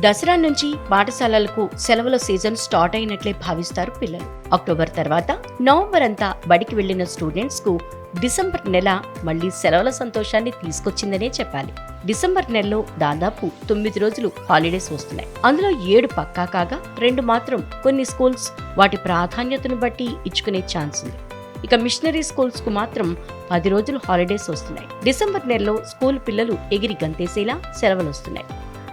దసరా నుంచి పాఠశాలలకు సెలవుల సీజన్ స్టార్ట్ అయినట్లే భావిస్తారు పిల్లలు. అక్టోబర్ తర్వాత నవంబర్ అంతా బడికి వెళ్ళిన స్టూడెంట్స్కు డిసెంబర్ నెల మళ్ళీ సెలవుల సంతోషాన్ని తీసుకొచ్చిందనే చెప్పాలి. డిసెంబర్ నెలలో దాదాపు తొమ్మిది రోజులు హాలిడేస్ వస్తున్నాయి. అందులో ఏడు పక్కా కాగా రెండు మాత్రం కొన్ని స్కూల్స్ వాటి ప్రాధాన్యతను బట్టి ఇచ్చుకునే ఛాన్స్ ఉంది. ఇక మిషనరీ స్కూల్స్కు మాత్రం పది రోజులు హాలిడేస్ వస్తున్నాయి. డిసెంబర్ నెలలో స్కూల్ పిల్లలు ఎగిరి గంతేసేలా సెలవులు వస్తున్నాయి.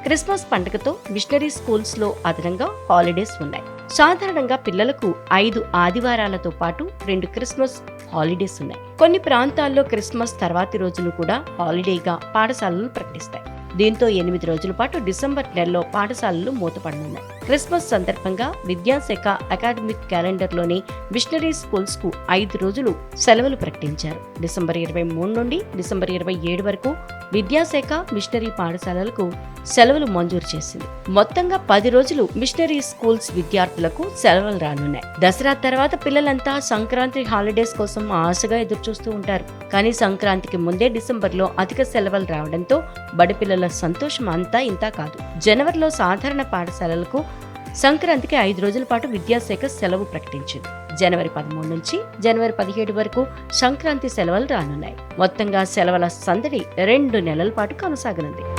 క్రిస్మస్ పండుగతో మిషనరీ స్కూల్స్లో అదనంగా హాలిడేస్ ఉన్నాయి. సాధారణంగా పిల్లలకు ఐదు ఆదివారాలతో పాటు రెండు క్రిస్మస్ హాలిడేస్ ఉన్నాయి. కొన్ని ప్రాంతాల్లో క్రిస్మస్ తర్వాతి రోజును కూడా హాలిడేగా పాఠశాలలు ప్రకటిస్తాయి. దీంతో ఎనిమిది రోజుల పాటు డిసెంబర్ నెలలో పాఠశాలలు మూతపడనున్నాయి. క్రిస్మస్ సందర్భంగా విద్యాశాఖ అకాడమిక్ క్యాలెండర్లోని మిషనరీ స్కూల్స్కు ఐదు రోజులు సెలవులు ప్రకటించారు. డిసెంబర్ ఇరవై మూడు నుండి డిసెంబర్ ఇరవై ఏడు వరకు విద్యాశాఖ మిషనరీ పాఠశాలలకు సెలవులు మంజూరు చేసింది. మొత్తంగా పది రోజులు మిషనరీ స్కూల్స్ విద్యార్థులకు సెలవులు రానున్నాయి. దసరా తర్వాత పిల్లలంతా సంక్రాంతి హాలిడేస్ కోసం ఆశగా ఎదురుచూస్తూ ఉంటారు. కానీ సంక్రాంతికి ముందే డిసెంబర్లో అధిక సెలవులు రావడంతో బడి పిల్లల సంతోషం అంతా ఇంతా కాదు. జనవరిలో సాధారణ పాఠశాలలకు సంక్రాంతికి ఐదు రోజుల పాటు విద్యాశాఖ సెలవు ప్రకటించింది. జనవరి పదమూడు నుంచి జనవరి పదిహేడు వరకు సంక్రాంతి సెలవులు రానున్నాయి. మొత్తంగా సెలవుల సందడి రెండు నెలల పాటు కొనసాగనుంది.